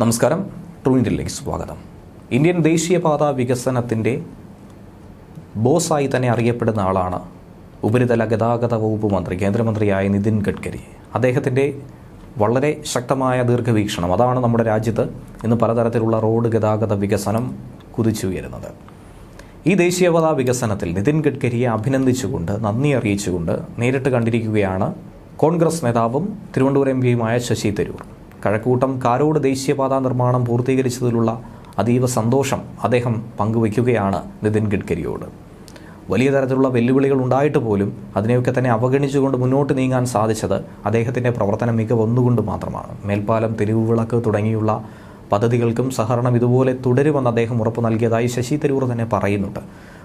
നമസ്കാരം. ട്രൂ ഇന്ത്യയിലേക്ക് സ്വാഗതം. ഇന്ത്യൻ ദേശീയപാത വികസനത്തിന്റെ ബോസായി തന്നെ അറിയപ്പെടുന്ന ആളാണ് ഉപരിതല ഗതാഗത വകുപ്പ് മന്ത്രി കേന്ദ്രമന്ത്രിയായ നിതിൻ ഗഡ്കരി. അദ്ദേഹത്തിന്റെ വളരെ ശക്തമായ ദീർഘവീക്ഷണം അതാണ് നമ്മുടെ രാജ്യത്ത് ഇന്ന് പലതരത്തിലുള്ള റോഡ് ഗതാഗത വികസനം കുതിച്ചുയരുന്നത്. ഈ ദേശീയപാത വികസനത്തിൽ നിതിൻ ഗഡ്കരിയെ അഭിനന്ദിച്ചുകൊണ്ട് നന്ദി അറിയിച്ചുകൊണ്ട് നേരിട്ട് കണ്ടിരിക്കുകയാണ് കോൺഗ്രസ് നേതാവും തിരുവനന്തപുരം എം പിയുമായ ശശി തരൂർ. കഴക്കൂട്ടം കാരോട് ദേശീയപാത നിർമ്മാണം പൂർത്തീകരിച്ചതിലുള്ള അതീവ സന്തോഷം അദ്ദേഹം പങ്കുവയ്ക്കുകയാണ് നിതിൻ ഗഡ്കരിയോട്. വലിയ തരത്തിലുള്ള വെല്ലുവിളികൾ ഉണ്ടായിട്ട് പോലും അതിനെയൊക്കെ തന്നെ അവഗണിച്ചുകൊണ്ട് മുന്നോട്ട് നീങ്ങാൻ സാധിച്ചത് അദ്ദേഹത്തിന്റെ പ്രവർത്തന മികവൊന്നുകൊണ്ട് മാത്രമാണ്. മേൽപ്പാലം തെരുവ് വിളക്ക് തുടങ്ങിയുള്ള പദ്ധതികൾക്കും സഹകരണം ഇതുപോലെ തുടരുമെന്ന് അദ്ദേഹം ഉറപ്പ് നൽകിയതായി ശശി തരൂർ തന്നെ പറയുന്നുണ്ട്.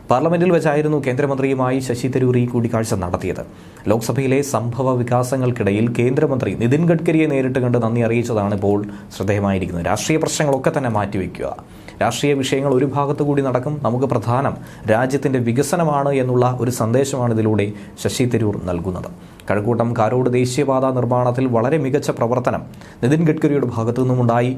പാർലമെന്റിൽ വെച്ചായിരുന്നു കേന്ദ്രമന്ത്രിയുമായി ശശി തരൂർ ഈ കൂടിക്കാഴ്ച നടത്തിയത്. ലോക്സഭയിലെ സംഭവ വികാസങ്ങൾക്കിടയിൽ കേന്ദ്രമന്ത്രി നിതിൻ ഗഡ്കരിയെ നേരിട്ട് കണ്ട് നന്ദി അറിയിച്ചതാണ് ഇപ്പോൾ ശ്രദ്ധേയമായിരിക്കുന്നത്. രാഷ്ട്രീയ പ്രശ്നങ്ങളൊക്കെ തന്നെ മാറ്റിവെക്കുക. രാഷ്ട്രീയ വിഷയങ്ങൾ ഒരു ഭാഗത്തു കൂടി നടക്കും. നമുക്ക് പ്രധാനം രാജ്യത്തിന്റെ വികസനമാണ് എന്നുള്ള ഒരു സന്ദേശമാണ് ഇതിലൂടെ ശശി തരൂർ നൽകുന്നത്. കഴക്കൂട്ടം കാരോട് ദേശീയപാത നിർമ്മാണത്തിൽ വളരെ മികച്ച പ്രവർത്തനം നിതിൻ ഗഡ്കരിയുടെ ഭാഗത്തു നിന്നുമുണ്ടായി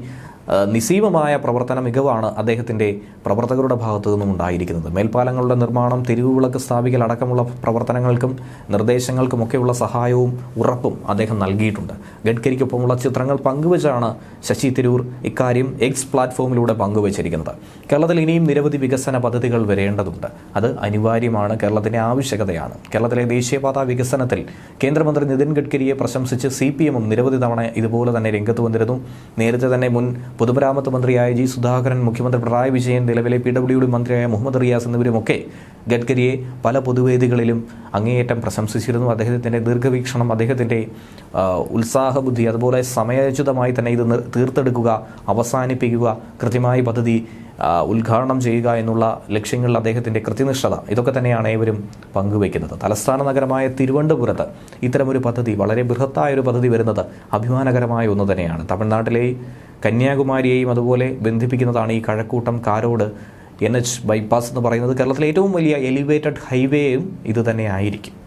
നിസ്സീമമായ പ്രവർത്തന മികവാണ് അദ്ദേഹത്തിന്റെ പ്രവർത്തകരുടെ ഭാഗത്തു നിന്നും ഉണ്ടായിരിക്കുന്നത്. മേൽപ്പാലങ്ങളുടെ നിർമ്മാണം തെരുവുവിളക്ക് സ്ഥാപിക്കൽ അടക്കമുള്ള പ്രവർത്തനങ്ങൾക്കും നിർദ്ദേശങ്ങൾക്കുമൊക്കെയുള്ള സഹായവും ഉറപ്പും അദ്ദേഹം നൽകിയിട്ടുണ്ട്. ഗഡ്കരിക്കൊപ്പമുള്ള ചിത്രങ്ങൾ പങ്കുവച്ചാണ് ശശി തിരൂർ ഇക്കാര്യം എക്സ് പ്ലാറ്റ്ഫോമിലൂടെ പങ്കുവച്ചിരിക്കുന്നത്. കേരളത്തിൽ ഇനിയും നിരവധി വികസന പദ്ധതികൾ വരേണ്ടതുണ്ട്. അത് അനിവാര്യമാണ്. കേരളത്തിന്റെ ആവശ്യകതയാണ്. കേരളത്തിലെ ദേശീയപാതാ വികസനത്തിൽ കേന്ദ്രമന്ത്രി നിതിൻ ഗഡ്കരിയെ പ്രശംസിച്ച് സി പി എമ്മും നിരവധി തവണ ഇതുപോലെ തന്നെ രംഗത്ത് വന്നിരുന്നു. നേരത്തെ തന്നെ മുൻ പൊതുമരാമത്ത് മന്ത്രിയായ ജി സുധാകരൻ മുഖ്യമന്ത്രി പിണറായി വിജയൻ നിലവിലെ പി ഡബ്ല്യു ഡി മന്ത്രിയായ മുഹമ്മദ് റിയാസ് എന്നിവരുമൊക്കെ ഗഡ്കരിയെ പല പൊതുവേദികളിലും അങ്ങേയറ്റം പ്രശംസിച്ചിരുന്നു. അദ്ദേഹത്തിന്റെ ദീർഘവീക്ഷണം അദ്ദേഹത്തിന്റെ ഉത്സാഹബുദ്ധി അതുപോലെ സമയോചിതമായി തന്നെ ഇത് തീർത്തെടുക്കുക അവസാനിപ്പിക്കുക കൃത്യമായി പദ്ധതി ഉദ്ഘാടനം ചെയ്യുക എന്നുള്ള ലക്ഷ്യങ്ങളിൽ അദ്ദേഹത്തിന്റെ കൃത്യനിഷ്ഠത. ഇതൊക്കെ തന്നെയാണ് ഏവരും പങ്കുവയ്ക്കുന്നത്. തലസ്ഥാന നഗരമായ തിരുവനന്തപുരത്ത് ഇത്തരമൊരു പദ്ധതി വളരെ ബൃഹത്തായൊരു പദ്ധതി വരുന്നത് അഭിമാനകരമായ ഒന്ന് തന്നെയാണ്. തമിഴ്നാട്ടിലെ കന്യാകുമാരിയെയും അതുപോലെ ബന്ധിപ്പിക്കുന്നതാണ് ഈ Kazhakoottam Karode N H bypass എന്ന് പറയുന്നത്. കേരളത്തിലെ ഏറ്റവും വലിയ എലിവേറ്റഡ് ഹൈവേയും ഇത് തന്നെ ആയിരിക്കും